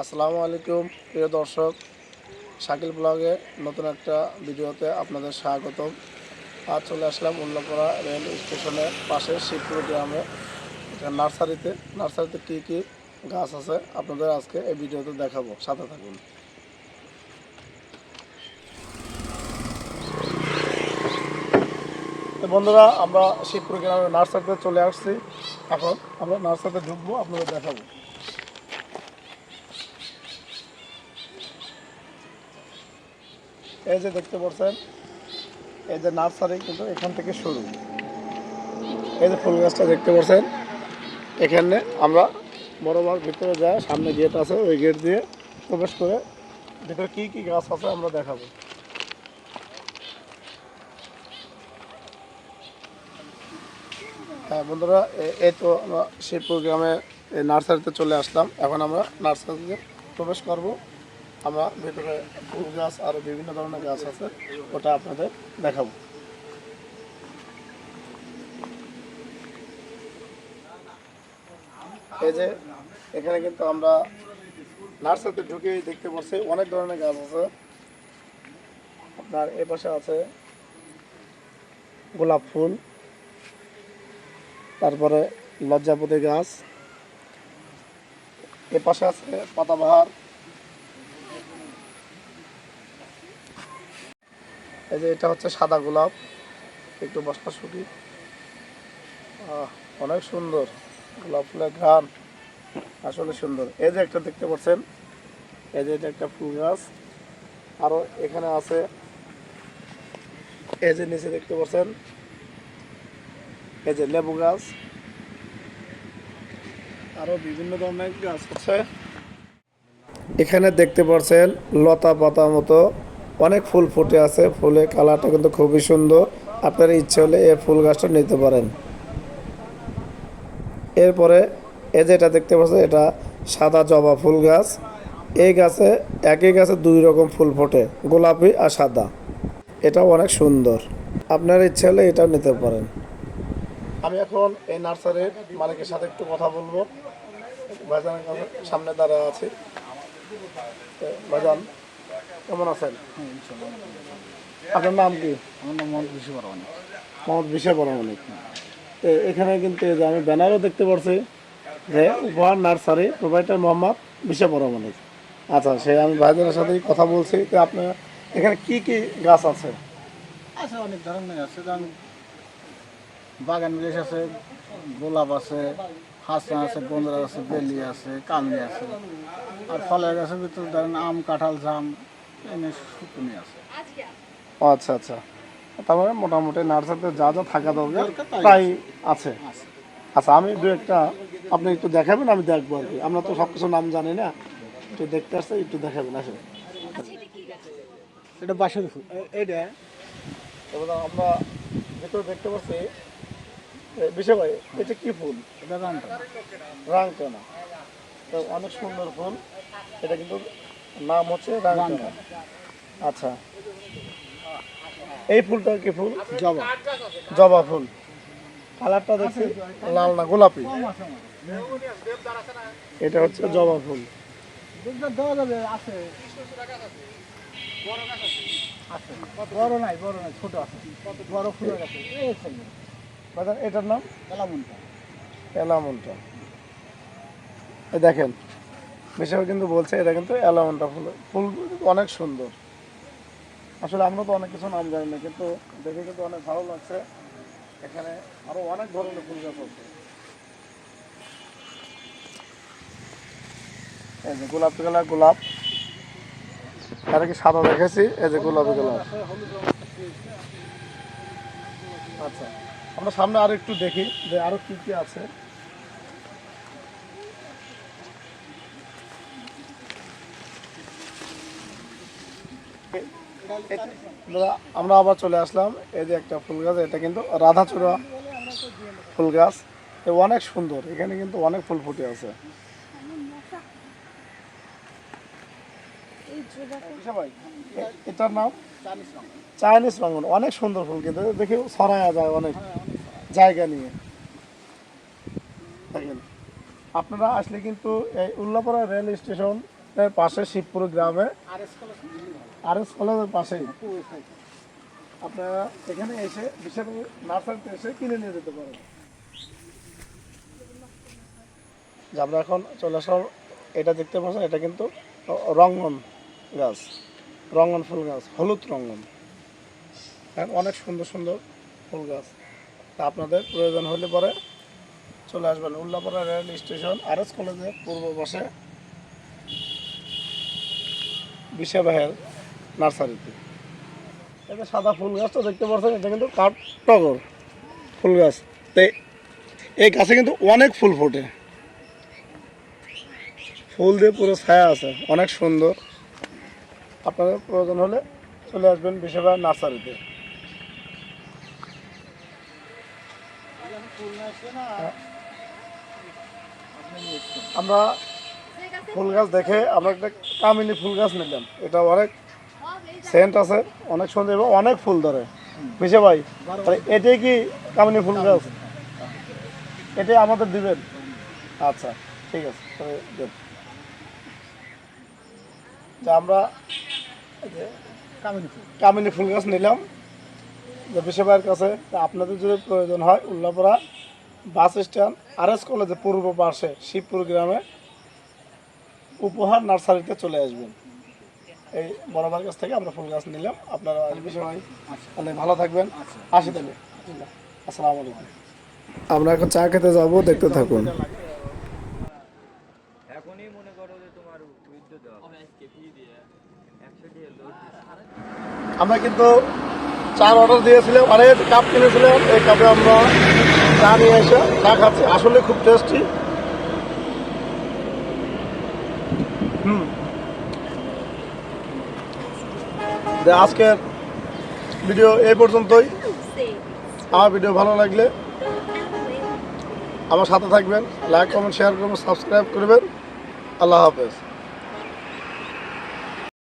আসসালামু আলাইকুম, প্রিয় দর্শক। শাকিল ব্লগে নতুন একটা ভিডিওতে আপনাদের স্বাগতম। আজ চলে আসলাম উল্লাপাড়া রেল স্টেশনের পাশে শিবপুর গ্রামে। নার্সারিতে। নার্সারিতে কী কী গাছ আছে আপনাদের আজকে এই ভিডিওতে দেখাবো। সাথে থাকুন। বন্ধুরা, আমরা শিবপুর গ্রামের নার্সারিতে চলে আসছি। এখন আমরা নার্সারিতে ঢুকবো, আপনাদের দেখাবো। এই যে দেখতে পাচ্ছেন, এই যে নার্সারি কিন্তু এখান থেকে শুরু। এই যে ফুল গাছটা দেখতে পাচ্ছেন, এখানে আমরা বরাবর ভিতরে যায়, সামনে গেট আছে, ওই গেট দিয়ে প্রবেশ করে ভিতরে কি কি গাছ আছে আমরা দেখাবো। হ্যাঁ বন্ধুরা এই তো আমরা শিবপুর গ্রামে নার্সারিতে চলে আসলাম। এখন আমরা নার্সারিতে প্রবেশ করব। আমরা ভিতরে ফুল গাছ আর বিভিন্ন ধরনের গাছ আছে, ওটা আপনাদের দেখাবো। এই যে, এখানে কিন্তু আমরা নার্সারিতে ঢুকে দেখতে পাচ্ছি অনেক ধরনের গাছ আছে। আপনার এ পাশে আছে গোলাপ ফুল, তারপরে লজ্জাপতি গাছ, এ পাশে আছে পাতাবাহার এই যে এটা হচ্ছে সাদা গোলাপ একটু বস্তা আহ, অনেক সুন্দর গোলাপ ফুলের ঘ্রাণ আসলে সুন্দর। এই যে একটা দেখতে পাচ্ছেন এই যে এটা একটা ফুল গাছ। আরও এখানে আছে এই যে নিচে দেখতে পাচ্ছেন এই যে লেবু গাছ। আরও বিভিন্ন ধরনের গাছ আছে। এখানে দেখতে পাচ্ছেন লতা পাতা মতো অনেক ফুল ফুটে আছে, ফুলের কালারটা কিন্তু খুবই সুন্দর। আপনার ইচ্ছে হলে এই ফুল গাছটা নিতে পারেন। এরপরে এই যে এটা দেখতে পাচ্ছেন, এটা সাদা জবা ফুল গাছ। এই গাছে, একই গাছে দুই রকম ফুল ফোটে, গোলাপি আর সাদা। এটাও অনেক সুন্দর। আপনার ইচ্ছে হলে এটাও নিতে পারেন। আমি এখন এই নার্সারির মালিকের সাথে একটু কথা বলব। ভাইজানের সামনে দাঁড়ায় আছি। ভাইজান কেমন আছেন? আপনার নাম কি? আমার নাম মোহাম্মদ বিশু বিশা এখানে কিন্তু যে আমি ব্যানারও দেখতে পাচ্ছি যে উপহার নার্সারি প্রোভাইডার মোহাম্মদ বিশা বরামানিক আচ্ছা সে আমি ভাইজানের সাথেই কথা বলছি তো আপনার এখানে কি কি গাছ আছে? আছে অনেক ধরনের আছে যেমন বাগান বিলাস আছে গোলাপ আছে হাসনা আছে বন্ধুরা আছে বেলি আছে কামলি আছে। আর ফলের গাছের ভিতরে ধরেন আম কাঁঠাল জাম আচ্ছা আচ্ছা। তারপরে মোটামুটি নার্সারিতে যা যা থাকা দরকার তাই তাই আছে। আছে। আচ্ছা আমি দু একটা আপনি একটু দেখাবেন আমি দেখব আর কি। আমরা তো সব কিছু নাম জানি না। একটু দেখতে আসতে একটু দেখাবেন আসেন। এটা বাসের ফুল। এটা এবার আমরা ভিতরে দেখতে পাচ্ছি বিশে ভাই এটা কি ফুল? এটা রানটা রাংটানা তো অনেক সুন্দর ফুল। এটা কিন্তু নাম হচ্ছে রাংটানা আচ্ছা। এই ফুলটা কি ফুল? জবা। জবা ফুল। কালারটা দেখছি লাল না গোলাপি? এটা হচ্ছে জবা ফুল। বড় নাই বড় নাই ছোট আছে। বড় ফুলের আছে। এটার নাম? কালামুনটা অ্যালামনটা দেখেন বেশিরভাগ কিন্তু বলছে, এটা কিন্তু অ্যালামনটা ফুল ফুল অনেক সুন্দর। আসলে আমরা তো অনেক কিছু নাম জানি না, কিন্তু দেখে কিন্তু অনেক ভালো লাগছে। এখানে আরও অনেক ধরনের ফুল গাছ আছে। এই যে গোলাপি কালার গোলাপ। এটা কি সাদা দেখেছি, এই যে গোলাপি কালার আচ্ছা আমরা সামনে আরও একটু দেখি যে আরও কি কি আছে। আমরা আবার চলে আসলাম। এই যে একটা ফুল গাছ, এটা কিন্তু রাধাচূড়া ফুল গাছ। অনেক সুন্দর, এখানে কিন্তু অনেক ফুল ফুটে আছে। এটার নাম? চাইনিজ রঙন অনেক সুন্দর ফুল কিন্তু, দেখে ছড়ায়া যায় অনেক জায়গা নিয়ে। আপনারা আসলে কিন্তু এই উল্লাপাড়া রেল স্টেশন পাশে শিবপুর গ্রামে। আর এস কলেজের পাশেই। আপনারা এখানে এসে বিশেষ নার্সারিতে এসে কিনে নিয়ে যেতে পারেন। যে আমরা এখন চলে আসলাম এটা দেখতে পাচ্ছেন এটা কিন্তু রঙ্গন গাছ রঙ্গন ফুল গাছ হলুদ রঙ্গন। আর অনেক সুন্দর সুন্দর ফুল গাছ। তা আপনাদের প্রয়োজন হলে পরে চলে আসবেন। Ullapara rail station R S কলেজের পূর্ব পাশে। বিশা নার্সারিতে। এটা সাদা ফুল গাছ তো দেখতে পাচ্ছেন এটা কিন্তু কাঠ টগর ফুল গাছ। তো এই গাছে কিন্তু অনেক ফুল ফোটে। ফুল দিয়ে পুরো ছায়া আছে, অনেক সুন্দর। আপনাদের প্রয়োজন হলে চলে আসবেন বিশেষভাবে নার্সারিতে। আমরা ফুল গাছ দেখে আমরা একটা কামিনী ফুল গাছ নিলাম। এটা অনেক সেন্ট আছে অনেক সুন্দর এবং অনেক ফুল ধরে। বুঝে ভাই? এটাই কি কামিনী ফুল গাছ? এটাই আমাদের দিবেন? আচ্ছা ঠিক আছে তাহলে দেন। তা আমরা যে কামিনী ফুল। গাছ নিলাম। যে বিশ্বভাইয়ের কাছে আপনাদের যদি প্রয়োজন হয় Ullapara bus stand R S কলেজের পূর্ব পাশে শিবপুর গ্রামে উপহার নার্সারিতে চলে আসবেন। এই বড়বার কাছ থেকে আমরা ফুল গাছ নিলাম। আপনারা আসবে সবাই তাহলে ভালো থাকবেন। আসি তাহলে। আসসালামু আলাইকুম। আমরা এখন চা খেতে যাব দেখতে থাকুন। এখনই মনে করো যে তোমার আমরা কিন্তু চার অর্ডার দিয়েছিলাম আর এই কাপ কিনেছিলাম। এই কাপে আমরা চা নিয়ে এসে চা খাচ্ছি। আসলে খুব টেস্টি যে আজকের ভিডিও এই পর্যন্তই। আমার ভিডিও ভালো লাগলে আমার সাথে থাকবেন লাইক কমেন্ট শেয়ার করবেন সাবস্ক্রাইব করবেন। আল্লাহ হাফেজ।